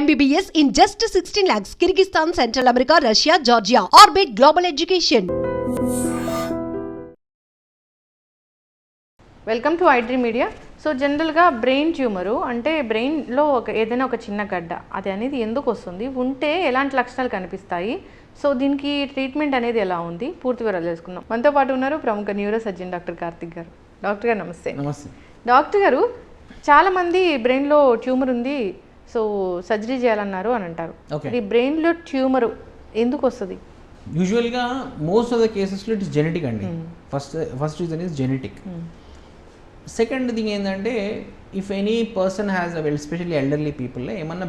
MBBS in just 16 lakhs. Kyrgyzstan, Central America, Russia, Georgia. Orbit Global Education. Welcome to iDream media so జనరల్గా brain tumour అంటే బ్రెయిన్లో ఒక ఏదైనా ఒక చిన్న గడ్డ అది అనేది ఎందుకు వస్తుంది? ఉంటే ఎలాంటి లక్షణాలు కనిపిస్తాయి? సో దీనికి ట్రీట్మెంట్ అనేది ఎలా ఉంది? పూర్తి వివరాలు తెలుసుకుందాం. మనతో పాటు ఉన్నారు ప్రముఖ న్యూరో సర్జన్ డాక్టర్ కార్తిక్ గారు. డాక్టర్ గారు నమస్తే. నమస్తే. డాక్టర్ గారు చాలామంది బ్రెయిన్లో ట్యూమర్ ఉంది. సో సర్జరీ చేయాలన్నారు అని అంటారు. ఈ బ్రెయిన్లో ట్యూమర్ ఎందుకు వస్తుంది? యూజువల్గా మోస్ట్ ఆఫ్ ద కేసెస్లో ఇట్ ఇస్ జెనెటిక్ అండి. First first reason is genetic. Second thing ఏంటంటే if any person has especially elderly పీపుల్లో ఏమన్నా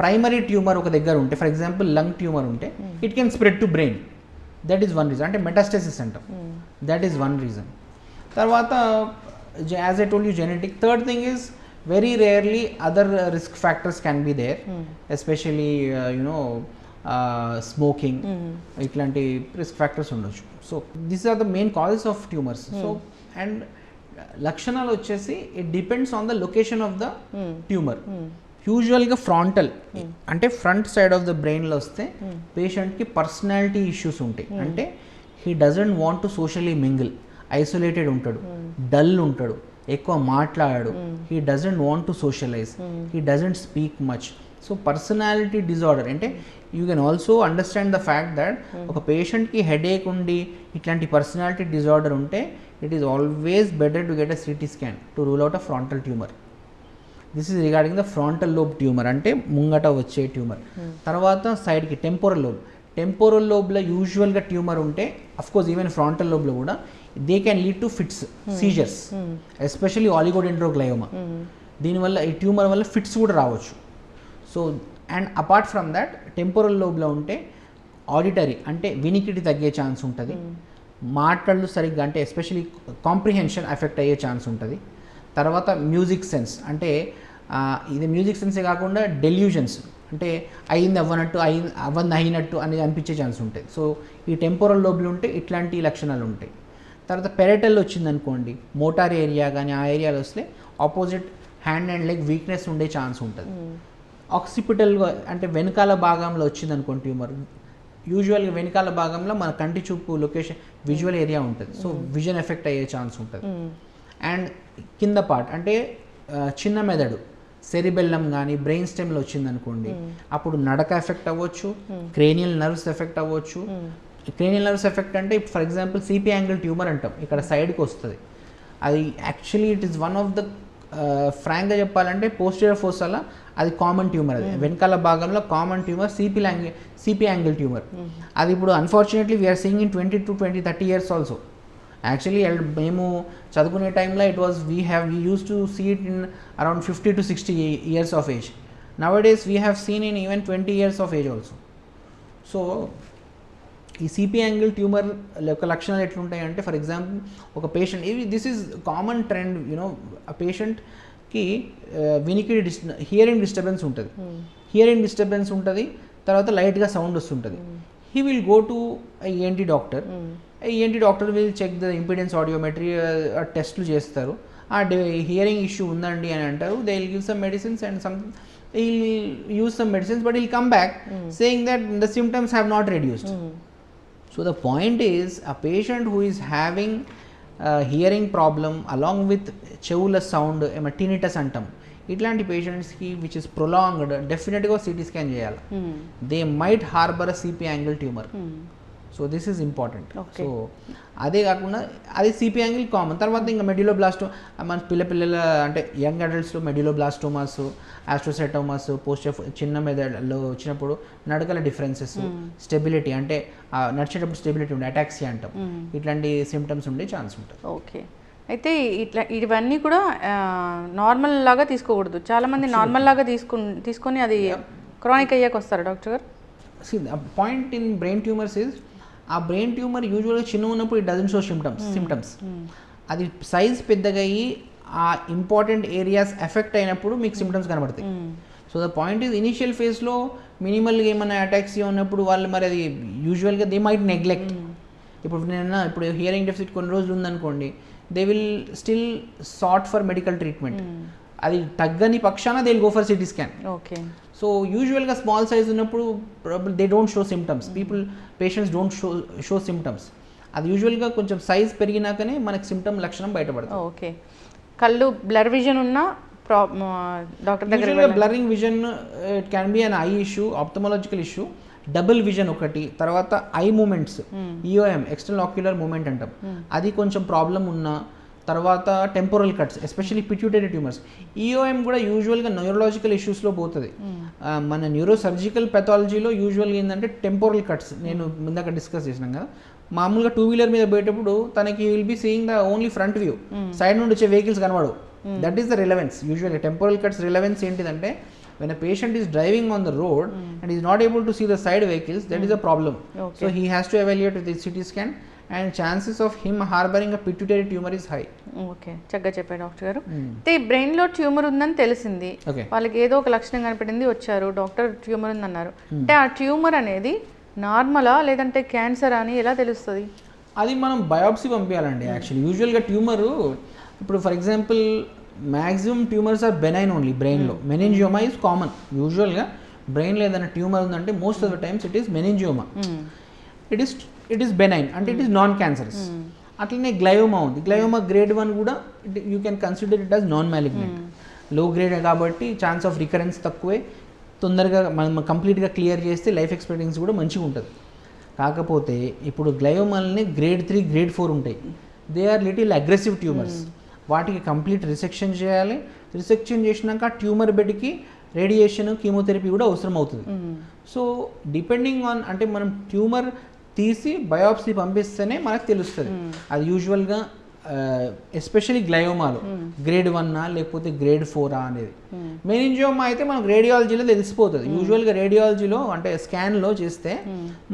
ప్రైమరీ ట్యూమర్ ఒక దగ్గర ఉంటే ఫర్ ఎగ్జాంపుల్ లంగ్ ట్యూమర్ ఉంటే it can spread to brain that is one reason అంటే metastasis అంటాం. That is one reason తర్వాత as I told you genetic third thing very rarely other risk factors can be there especially you know smoking ఇట్లాంటి risk factors ఉండొచ్చు. So this are the main causes of tumours so and లక్షణాలు వచ్చేసి it depends on the location of the tumour యూజువల్గా frontal అంటే front side of the బ్రెయిన్లో వస్తే పేషెంట్కి personality issues ఉంటాయి. అంటే he doesn't want to socially mingle isolated ఉంటాడు. డల్ ఉంటాడు. ఎక్కువ మాట్లాడాడు he doesn't want to socialise he doesn't speak much so personality disorder అంటే you can also understand the fact that ఒక పేషెంట్కి హెడేక్ ఉండి ఇట్లాంటి పర్సనాలిటీ డిజార్డర్ ఉంటే it is always better to get a CT scan to rule out a frontal tumour this is regarding the frontal lobe tumour అంటే ముంగట వచ్చే tumour తర్వాత సైడ్కి టెంపోరల్ లోబ్ టెంపోరల్ లోబ్లో యూజువల్గా ట్యూమర్ ఉంటే కోర్స్ ఈవెన్ ఫ్రాంటల్ లోబ్లో కూడా they can lead to fits seizures especially oligodendroglioma దీనివల్ల ఈ ట్యూమర్ వల్ల ఫిట్స్ కూడా రావచ్చు. So and apart from that temporal లోబ్లో ఉంటే ఆడిటరీ అంటే వినికిడి తగ్గే ఛాన్స్ ఉంటుంది. మాటలు సరిగ్గా అంటే ఎస్పెషలీ కాంప్రిహెన్షన్ ఎఫెక్ట్ అయ్యే ఛాన్స్ ఉంటుంది. తర్వాత మ్యూజిక్ సెన్స్ అంటే ఇది మ్యూజిక్ సెన్సే కాకుండా డెల్యూజన్స్ అంటే అయింది అవ్వనట్టు అయి అవ్వంది అయినట్టు అనేది అనిపించే ఛాన్స్ ఉంటుంది. సో ఈ టెంపోరల్ లోబ్లు ఉంటే ఇట్లాంటి లక్షణాలు ఉంటాయి. తర్వాత పెరటల్ వచ్చిందనుకోండి మోటార్ ఏరియా కానీ ఆ ఏరియాలో వస్తే opposite hand and leg weakness ఉండే ఛాన్స్ ఉంటుంది. ఆక్సిపిటల్ అంటే వెనకాల భాగంలో వచ్చింది అనుకోండి ట్యూమర్ యూజువల్గా వెనకాల భాగంలో మన కంటి చూపు లొకేషన్ విజువల్ ఏరియా ఉంటుంది. సో విజన్ ఎఫెక్ట్ అయ్యే ఛాన్స్ ఉంటుంది. అండ్ కింద పార్ట్ అంటే చిన్న మెదడు సెరిబెల్లం కానీ బ్రెయిన్ స్టెమ్లో వచ్చింది అనుకోండి అప్పుడు నడక ఎఫెక్ట్ అవ్వచ్చు క్రేనియల్ నర్వ్స్ ఎఫెక్ట్ అవ్వచ్చు క్రేనియల్ నర్వ్స్ ఎఫెక్ట్ అంటే for example CP angle tumour అంటాం ఇక్కడ సైడ్కి వస్తుంది. అది actually it is one of the ఫ్రాంక్గా చెప్పాలంటే పోస్టియర్ ఫోర్స్ వల్ల అది కామన్ ట్యూమర్ అది. వెనకాల భాగంలో common tumour CP angle CP angle tumour అది ఇప్పుడు unfortunately we're seeing in twenty to twenty thirty years also actually మేము చదువుకునే టైంలో it was we have we use to see it in around fifty to sixty years of age nowadays we have seen in even twenty years of age also so ఈ CP angle tumour యొక్క లక్షణాలు ఎట్లుంటాయి అంటే for example ఒక patient ఇవి this is common trend you know ఆ పేషెంట్కి వినికిడి డిస్ హియరింగ్ డిస్టర్బెన్స్ ఉంటుంది. హియరింగ్ డిస్టర్బెన్స్ ఉంటుంది తర్వాత లైట్గా సౌండ్ వస్తుంటుంది. హీ విల్ గో టు ఏంటి డాక్టర్ ఏంటి doctor will check the impedance audiometry టెస్ట్లు చేస్తారు. ఆ హియరింగ్ ఇష్యూ ఉందండి అని అంటారు. They will give some medicines and some he'll use some medicines but he'll come back saying that the symptoms have not reduced. so the point is a patient who is having a hearing problem along with చెవుల sound ఏమో tinnitus అంటాం ఇట్లాంటి పేషెంట్స్కి which is prolonged డెఫినెట్గా CT scan చేయాలి they might harbour CP angle tumour So this is important. So అదే కాకుండా అది సిపి యాంగిల్ కామన్ తర్వాత ఇంకా మెడిలో బ్లాస్టో మన పిల్ల పిల్లల అంటే యంగ్ అడల్ట్స్లో మెడిలో బ్లాస్టోమాస్ ఆస్ట్రోసెటోమాస్ పోస్ట్ చిన్న మెదడులో వచ్చినప్పుడు నడకల డిఫరెన్సెస్ స్టెబిలిటీ అంటే ఆ నడిచేటప్పుడు స్టెబిలిటీ ఉండే అటాక్సీ అంటాం. ఇట్లాంటి సిమ్టమ్స్ ఉండే ఛాన్స్ ఉంటుంది. ఓకే అయితే ఇట్లా ఇవన్నీ కూడా నార్మల్ లాగా తీసుకోకూడదు. చాలా మంది నార్మల్ లాగా తీసుకు తీసుకొని అది క్రానిక్ అయ్యాక వస్తారు డాక్టర్ గారు? See point in brain tumours is ఆ బ్రెయిన్ ట్యూమర్ యూజువల్గా చిన్న ఉన్నప్పుడు it doesn't show symptoms symptoms అది సైజ్ పెద్దగా అయ్యి ఆ ఇంపార్టెంట్ ఏరియాస్ ఎఫెక్ట్ అయినప్పుడు మీకు సిమ్టమ్స్ కనబడతాయి. So the point is initial ఫేజ్లో మినిమల్గా ఏమైనా అటాక్స్ ఉన్నప్పుడు వాళ్ళు మరి అది యూజువల్గా దే మైట్ నెగ్లెక్ట్ ఇప్పుడు నేను ఇప్పుడు హియరింగ్ డెఫిసిట్ కొన్ని రోజులు ఉందనుకోండి they will still sort for medical treatment అది తగ్గని పక్షాన they go for CT scan okay so యూజువల్గా స్మాల్ సైజ్ ఉన్నప్పుడు they don't show symptoms people patients don't show show symptoms అది యూజువల్గా కొంచెం సైజ్ పెరిగినాకనే మనకి సిమ్టమ్ లక్షణం బయటపడుతుంది ఓకే కళ్ళు బ్లర్ విజన్ ఉన్నా డాక్టర్ దగ్గర blurring vision it can be an eye issue ophthalmological issue double vision ఒకటి తర్వాత eye movements EOM external ocular movement అంటాం. అది కొంచెం ప్రాబ్లం ఉన్నా తర్వాత temporal cuts especially pituitary tumours EOM కూడా యూజువల్గా న్యూరలాజికల్ ఇష్యూస్లో పోతుంది. మన న్యూరో సర్జికల్ పెథాలజీలో యూజువల్గా ఏంటంటే టెంపోరల్ కట్స్ నేను ఇందాక డిస్కస్ చేసినాం కదా. మామూలుగా టూ వీలర్ మీద పోయేటప్పుడు తనకి will be seeing the only front view side నుండి వచ్చే వెహికల్స్ కనబడవు. That is the relevance usually temporal cuts relevance ఏంటిదంటే when a patient is driving on the road and is not able to see the side vehicles that is a problem. So he has to evaluate with the ct and chances of him harboring a pituitary tumor is high. Okay చక్కగా చెప్పారు doctor గారు. అయితే బ్రెయిన్లో tumour ఉందని తెలిసింది. వాళ్ళకి ఏదో ఒక లక్షణం కనపడింది వచ్చారు. డాక్టర్ ట్యూమర్ ఉందన్నారు. అంటే ఆ ట్యూమర్ అనేది నార్మలా లేదంటే క్యాన్సర్ అని ఎలా తెలుస్తుంది? అది మనం బయాప్సీ పంపించాలండి యాక్చువల్లీ యూజువల్గా ట్యూమరు ఇప్పుడు for example maximum tumours are benign only బ్రెయిన్లో మెనింజియోమా ఈజ్ కామన్ యూజువల్గా బ్రెయిన్లో ఏదైనా ట్యూమర్ ఉందంటే most of the times it is meningioma it is it is benign అంటే ఇట్ ఈస్ నాన్ క్యాన్సరస్ అట్లనే గ్లయోమా ఉంది. గ్లయోమా గ్రేడ్ వన్ కూడా you can consider it as non మ్యాలిగ్నెంట్లో grade కాబట్టి chance of recurrence తక్కువే. తొందరగా మనం కంప్లీట్గా క్లియర్ చేస్తే లైఫ్ ఎక్స్పెక్టెన్సీ కూడా మంచిగా ఉంటుంది. కాకపోతే ఇప్పుడు గ్లయోమాలని గ్రేడ్ త్రీ గ్రేడ్ ఫోర్ ఉంటాయి. They are little aggressive tumours వాటికి కంప్లీట్ రిసెక్షన్ చేయాలి. రిసెక్షన్ చేసినాక ట్యూమర్ బెడ్కి రేడియేషన్ కీమోథెరపీ కూడా అవసరం అవుతుంది సో డిపెండింగ్ ఆన్ అంటే మనం ట్యూమర్ తీసి బయాప్సీ పంపిస్తేనే మనకు తెలుస్తుంది. అది యూజువల్గా ఎస్పెషలీ గ్లయోమాలో గ్రేడ్ వన్నా లేకపోతే గ్రేడ్ ఫోరా అనేది. మెనింజియోమా అయితే మనకు రేడియాలజీలో తెలిసిపోతుంది. యూజువల్గా రేడియాలజీలో అంటే స్కాన్లో చేస్తే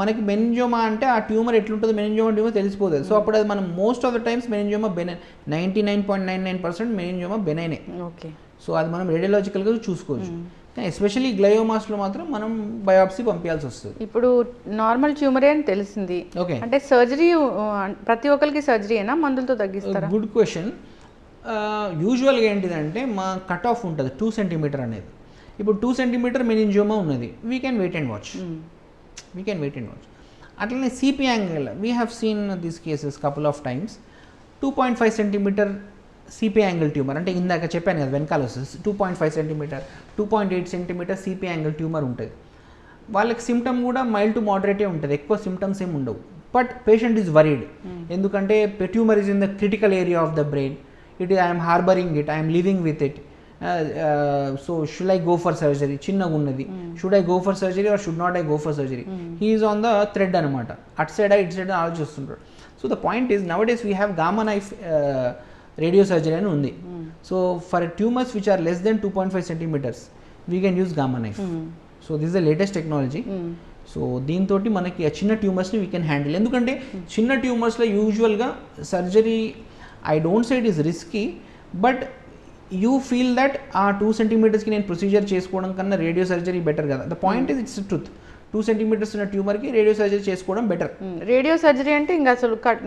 మనకి మెనింజియోమా అంటే ఆ ట్యూమర్ ఎట్లుంటుందో మెనింజియోమా ట్యూమర్ తెలిసిపోతుంది. సో అప్పుడు అది మనం most of the times meningioma benign ninety nine point nine nine percent meningioma బెనైనే. Okay. So అది మనం రేడియలాజికల్గా చూసుకోవచ్చు. ఎస్పెషల్లీ గ్లయోమాస్లో మాత్రం మనం బయాప్సీ పంపించాల్సి వస్తుంది. ఇప్పుడు నార్మల్ ట్యూమరే అని తెలిసింది. ఓకే అంటే సర్జరీ ప్రతి ఒక్కరికి సర్జరీ అయినా మందులతో తగ్గిస్తారా? గుడ్ క్వశ్చన్ యూజువల్గా ఏంటిదంటే మా కట్ ఆఫ్ ఉంటుంది టూ సెంటీమీటర్ అనేది. ఇప్పుడు టూ సెంటీమీటర్ మెనింజియోమా ఉన్నది. We can wait and watch we can wait and watch అట్లనే CP angle we have seen these cases couple of times two point five centimetre CP angle tumour అంటే ఇందాక చెప్పాను కదా వెనకాల వస్తుంది. Two point five centimetre two point eight centimetre CP angle tumour ఉంటుంది. వాళ్ళకి symptom కూడా మైల్డ్ టు మోడరేటే ఉంటుంది. ఎక్కువ సిమ్టమ్స్ ఏమి ఉండవు. బట్ పేషెంట్ ఈజ్ వరీడ్ ఎందుకంటే tumour is in the critical area of the brain it I'm harbouring it I'm living with it so should I go for surgery చిన్నగా ఉన్నది. Should I go for surgery or should not I go for surgery he is on the thread అనమాట at side it side ఆలోచిస్తుంటాడు. So the point is nowadays we have gamma knife radio surgery అని ఉంది. So for tumours which are less than two point five centimetres we can use gamma knife so this the latest technology so దీంతో మనకి ఆ చిన్న ట్యూమర్స్ని we can handle ఎందుకంటే చిన్న ట్యూమర్స్లో యూజువల్గా surgery I don't side is risky but you feel that ah two సెంటీమీటర్స్కి నేను ప్రొసీజర్ చేసుకోవడం కన్నా రేడియో సర్జరీ బెటర్ కదా. The point is it's truth two centimetres ఉన్న ట్యూమర్కి రేడియో సర్జరీ చేసుకోవడం బెటర్ రేడియో సర్జరీ అంటే ఇంకా అసలు cut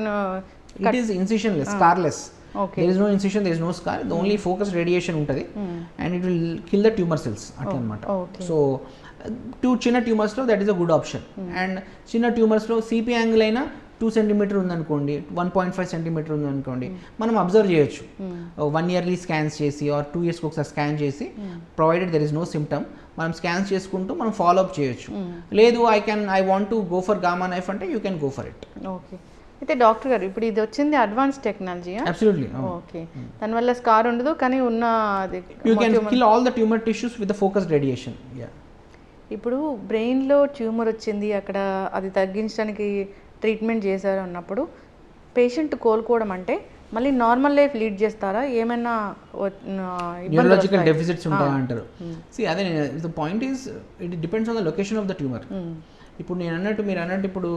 it is incisionless scarless okay there is no incision there is no scar the only focus radiation ఉంటుంది. And it will kill the tumour cells అట్లా అనమాట. So two చిన్న ట్యూమర్స్లో that is a good option and చిన్న ట్యూమర్స్లో CP angle అయినా two centimetre ఉందనుకోండి one point five centimetre ఉందనుకోండి మనం అబ్జర్వ్ చేయొచ్చు. వన్ ఇయర్లీ స్కాన్స్ చేసి ఆర్ టూ ఇయర్స్కి ఒకసారి స్కాన్ చేసి provided there is no symptom మనం స్కాన్స్ చేసుకుంటూ మనం ఫాలో అప్ చేయొచ్చు. లేదు I can I want to go for gamma knife అంటే you can go for it okay అయితే డాక్టర్ గారు ఇప్పుడు ఇది వచ్చింది అడ్వాన్స్ టెక్నాలజీయా అబ్సల్యూట్లీ ఓకే. దానివల్ల స్కార్ ఉండదు కానీ ఉన్న అది you can tumor- kill all the tumour tissues with the focus radiation yeah ఇప్పుడు బ్రెయిన్లో ట్యూమర్ వచ్చింది అక్కడ అది తగ్గించడానికి ట్రీట్మెంట్ చేశారు అన్నప్పుడు పేషెంట్ కోలుకోవడం అంటే మళ్ళీ నార్మల్ లైఫ్ లీడ్ చేస్తారా? ఏమైనా న్యూరలాజికల్? డెఫిసిట్స్ ఉంటాయా అంటారు. సి అదే the point is it depends on the location of the tumour ఇప్పుడు నేను అన్నట్టు మీరు అన్నట్టు ఇప్పుడు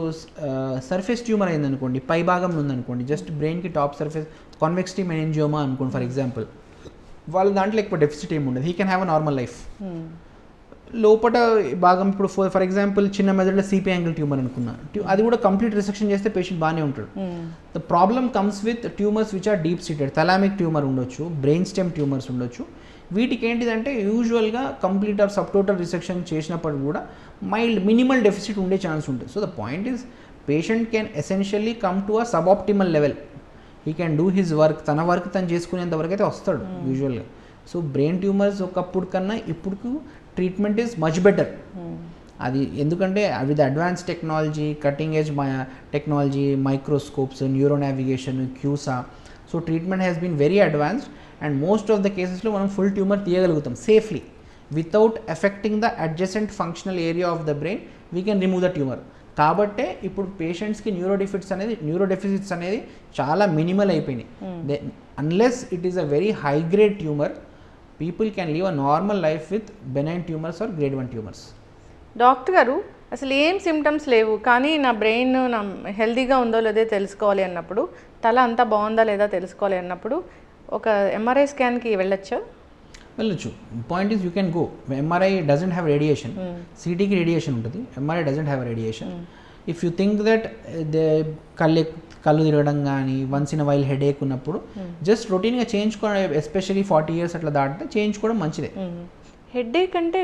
సర్ఫేస్ ట్యూమర్ అయింది అనుకోండి పై భాగం ఉందనుకోండి జస్ట్ బ్రెయిన్కి టాప్ సర్ఫేస్ కాన్వెక్సిటీ మెనింజియోమా అనుకోండి ఫర్ ఎగ్జాంపుల్ వాళ్ళ దాంట్లో ఎక్కువ డెఫిసిట్ ఏమి ఉండదు. He can have a normal life. లోపల భాగం ఇప్పుడు ఫర్ ఫర్ ఎగ్జాంపుల్ చిన్న మెదడులో సిపి యాంగిల్ ట్యూమర్ అనుకున్నా. అది కూడా కంప్లీట్ రిసెక్షన్ చేస్తే పేషెంట్ బాగానే ఉంటాడు. The problem comes with tumours which are deep seated thalamic tumour ఉండొచ్చు బ్రెయిన్ స్టెమ్ ట్యూమర్స్ ఉండొచ్చు. వీటికి ఏంటిదంటే యూజువల్గా కంప్లీట్ ఆర్ సబ్టోటల్ రిసెక్షన్ చేసినప్పుడు కూడా మైల్డ్ మినిమల్ డెఫిసిట్ ఉండే ఛాన్స్ ఉంటుంది. So the point is patient can essentially come to a sub optimal level he can do his work తన వర్క్ తను చేసుకునేంత వరకు అయితే వస్తాడు యూజువల్గా సో బ్రెయిన్ ట్యూమర్స్ ఒకప్పుడు కన్నా ఇప్పుడు ట్రీట్మెంట్ ఈజ్ మచ్ బెటర్ అది ఎందుకంటే with advance technology cutting edge technology microscopes neuro navigation CUSA so treatment has been very advanced and most of the కేసెస్లో మనం full tumour తీయగలుగుతాం safely without affecting the adjacent functional area of the brain we can remove the tumour కాబట్టే ఇప్పుడు పేషెంట్స్కి neuro deficits అనేది neuro deficits అనేది చాలా minimal అయిపోయినాయి. Unless it is a very high grade tumour people can live a normal life with benign tumours or grade one tumours doctor గారు అసలు ఏం సిమ్టమ్స్ లేవు కానీ నా బ్రెయిన్ నా హెల్తీగా ఉందో లేదో తెలుసుకోవాలి అన్నప్పుడు తల అంతా బాగుందా లేదా తెలుసుకోవాలి అన్నప్పుడు ఒక ఎంఆర్ఐ స్కాన్కి వెళ్ళొచ్చా? వెళ్ళొచ్చు. Point is you can go MRI doesn't have radiation సిటీకి రేడియేషన్ ఉంటుంది. MRI doesn't have radiation if you think that they కళ్ళు కళ్ళు తిరగడం కానీ once in while headache ఉన్నప్పుడు జస్ట్ రొటీన్గా చేయించుకోవడం ఎస్పెషలీ ఫార్టీ ఇయర్స్ అట్లా దాటితే చేయించుకోవడం మంచిదే. హెడేక్ అంటే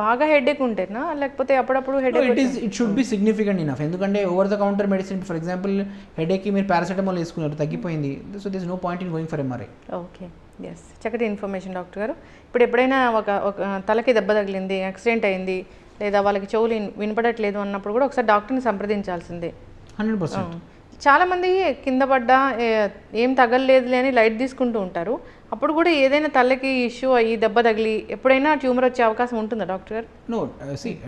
బాగా హెడేక్ ఉంటేనా? లేకపోతే అప్పుడప్పుడు it headache is it should be significant enough ఎందుకంటే over the counter medicine for example హెడేక్కి మీరు పారాసెటమాల్ వేసుకున్నారు తగ్గిపోయింది. So this no point in going for MRI okay yes చక్కటి ఇన్ఫర్మేషన్ డాక్టర్ గారు. ఇప్పుడు ఎప్పుడైనా ఒక ఒక తలకి దెబ్బ తగిలింది యాక్సిడెంట్ అయింది లేదా వాళ్ళకి చెవులు విన్- వినపడట్లేదు అన్నప్పుడు కూడా ఒకసారి డాక్టర్ని సంప్రదించాల్సిందే. Hundred percent. చాలామంది కింద పడ్డా ఏ- ఏం తగలలేదులే అని లైట్ తీసుకుంటూ ఉంటారు. అప్పుడు కూడా ఏదైనా తలకి ఇష్యూ అయ్యి దెబ్బ తగిలి ఎప్పుడైనా ట్యూమర్ వచ్చే అవకాశం ఉంటుందా డాక్టర్ గారు? నో సి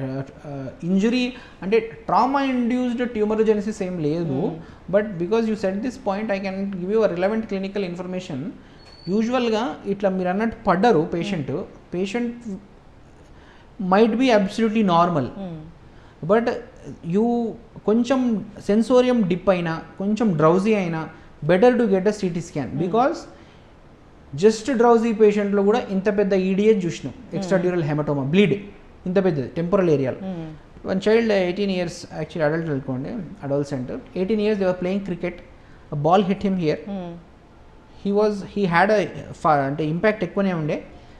ఇంజురీ అంటే ట్రామా ఇండ్యూస్డ్ ట్యూమరోజెనిసిస్ ఏం లేదు. But because you set this point I can give you relevant clinical information. యూజువల్గా ఇట్లా మీరు అన్నట్టు పడ్డరు patient. Patient might be absolutely normal but you కొంచెం సెన్సోరియం డిప్ అయినా కొంచెం డ్రౌజీ అయినా better to get a CT scan because just drowsy పేషెంట్లో కూడా ఇంత పెద్ద E ఈడిఎస్ చూసినాం. ఎక్స్ట్రా డ్యూరల్ హెమటోమా బ్లీడ్ ఇంత పెద్దది టెంపరల్ ఏరియాలో one child eighteen years actually adult అనుకోండి adolescent eighteen years they were playing cricket ball hit him here he was he had a అంటే impact ఎక్కువనే ఉండే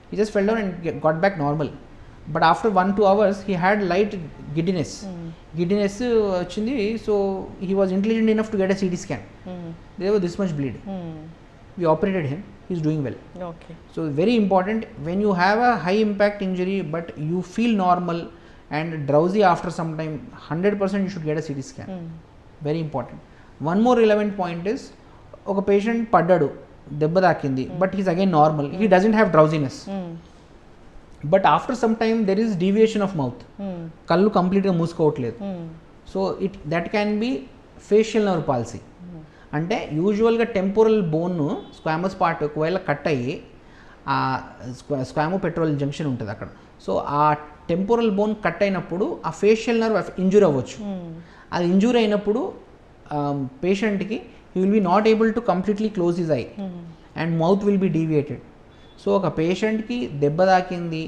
he just fell down and got back normal but after one two hours he had light giddiness giddiness వచ్చింది so he was intelligent enough to get a CT scan they were this much bleed we operated him he's doing well okay so very important when you have a high impact injury but you feel normal and drowsy after some time 100% you should get a ct scan very important one more relevant point is ఒక patient పడ్డాడు దెబ్బ తాకింది. But he's again normal he doesn't have drowsiness but after some time there is deviation of mouth కళ్ళు కంప్లీట్గా మూసుకోవట్లేదు. So it that can be facial nerve palsy అంటే యూజువల్గా temporal bone squamous part ఒకవేళ cut అయ్యి ఆ స్క్వామో పెట్రోల్ జంక్షన్ ఉంటుంది అక్కడ. So ఆ టెంపోరల్ బోన్ కట్ అయినప్పుడు ఆ ఫేషియల్ నర్వ్ ఇంజూర్ అవ్వచ్చు. అది ఇంజూర్ అయినప్పుడు పేషెంట్కి he will be not able to completely close his eye and mouth will be deviated so ఒక పేషెంట్కి దెబ్బ తాకింది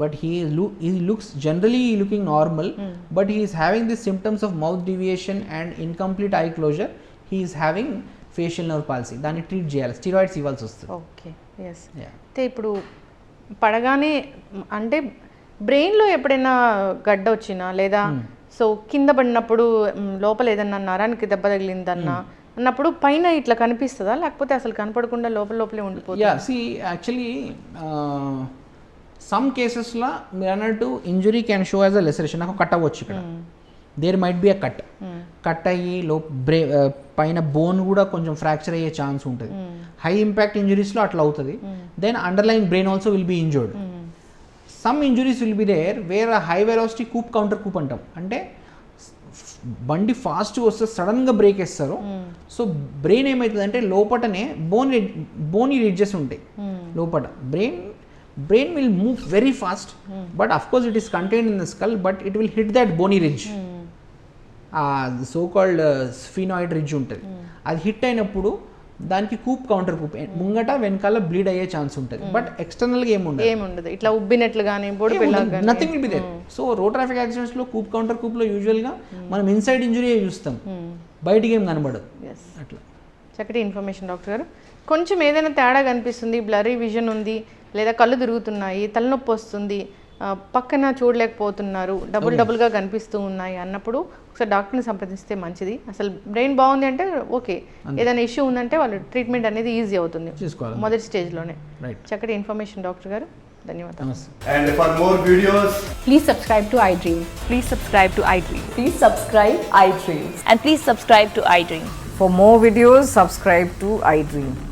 బట్ హీ లు ఈ looks generally looking normal but he is having this symptoms of mouth deviation and incomplete eye closure he is having facial nerve palsy దాన్ని treat చేయాలి. Steroids ఇవ్వాల్సి వస్తుంది. Okay yes. అయితే ఇప్పుడు పడగానే అంటే బ్రెయిన్లో ఎప్పుడైనా గడ్డ వచ్చినా లేదా సో కింద పడినప్పుడు లోపల ఏదన్నా నరానికి దెబ్బ తగిలిందన్నా అన్నప్పుడు పైన ఇట్లా కనిపిస్తుందా? లేకపోతే అసలు కనపడకుండా లోపల లోపలే ఉండిపోతుంది? సి యాక్చువల్లీ సమ్ కేసెస్లో మీరు అన్నట్టు injury can show as a laceration నాకు కట్ అవ్వచ్చు ఇక్కడ. There might be a cut cut అయ్యి లో బ్రే పైన బోన్ కూడా కొంచెం ఫ్రాక్చర్ అయ్యే ఛాన్స్ ఉంటుంది. హై ఇంపాక్ట్ ఇంజురీస్లో అట్లా అవుతుంది. Then underlying brain also will be injured some injuries will be there where high velocity coup counter coup అంటాం. అంటే బండి ఫాస్ట్ వస్తే సడన్గా బ్రేక్ వేస్తారు. సో బ్రెయిన్ ఏమవుతుంది అంటే లోపటనే బోన్ బోనీ రిడ్జెస్ ఉంటాయి. లోపల brain brain will move very fast but of course it is contain in the skull but it will hit that bony ridge ah so called sphenoid ridge ఉంటుంది. అది hit అయినప్పుడు దానికి Koop counter Koop. ముంగట వెనకాల bleed అయ్యే chance ఉంటుంది. But ఎక్స్టర్నల్గా ఏముండదు. ఏముండదు. ఇట్లా ఉబ్బినట్లు కానీ nothing will be there so road traffic యాక్సిడెంట్స్లో coup counter కూప్లో యూజువల్గా మనం ఇన్సైడ్ ఇంజురీ చూస్తాం. బయటికి ఏం కనబడదు. అట్లా. చక్కటి ఇన్ఫర్మేషన్ డాక్టర్ గారు. కొంచెం ఏదైనా తేడా కనిపిస్తుంది బ్లరీ విజన్ ఉంది లేదా కళ్ళు తిరుగుతున్నాయి తలనొప్పి వస్తుంది పక్కన చూడలేకపోతున్నారు డబుల్ డబుల్గా కనిపిస్తూ ఉన్నాయి అన్నప్పుడు ఒకసారి డాక్టర్ని సంప్రదిస్తే మంచిది అసలు బ్రెయిన్ బాగుంది అంటే ఓకే ఏదైనా ఇష్యూ ఉందంటే వాళ్ళు ట్రీట్మెంట్ అనేది ఈజీ అవుతుంది. మొదటి స్టేజ్లోనే రైట్ చక్కటి ఇన్ఫర్మేషన్ డాక్టర్ గారు ధన్యవాదాలు And for more videos, Please subscribe to iDream. Please subscribe to iDream. Please subscribe iDream. And please subscribe to iDream. For more videos, subscribe to iDream. please like, share, and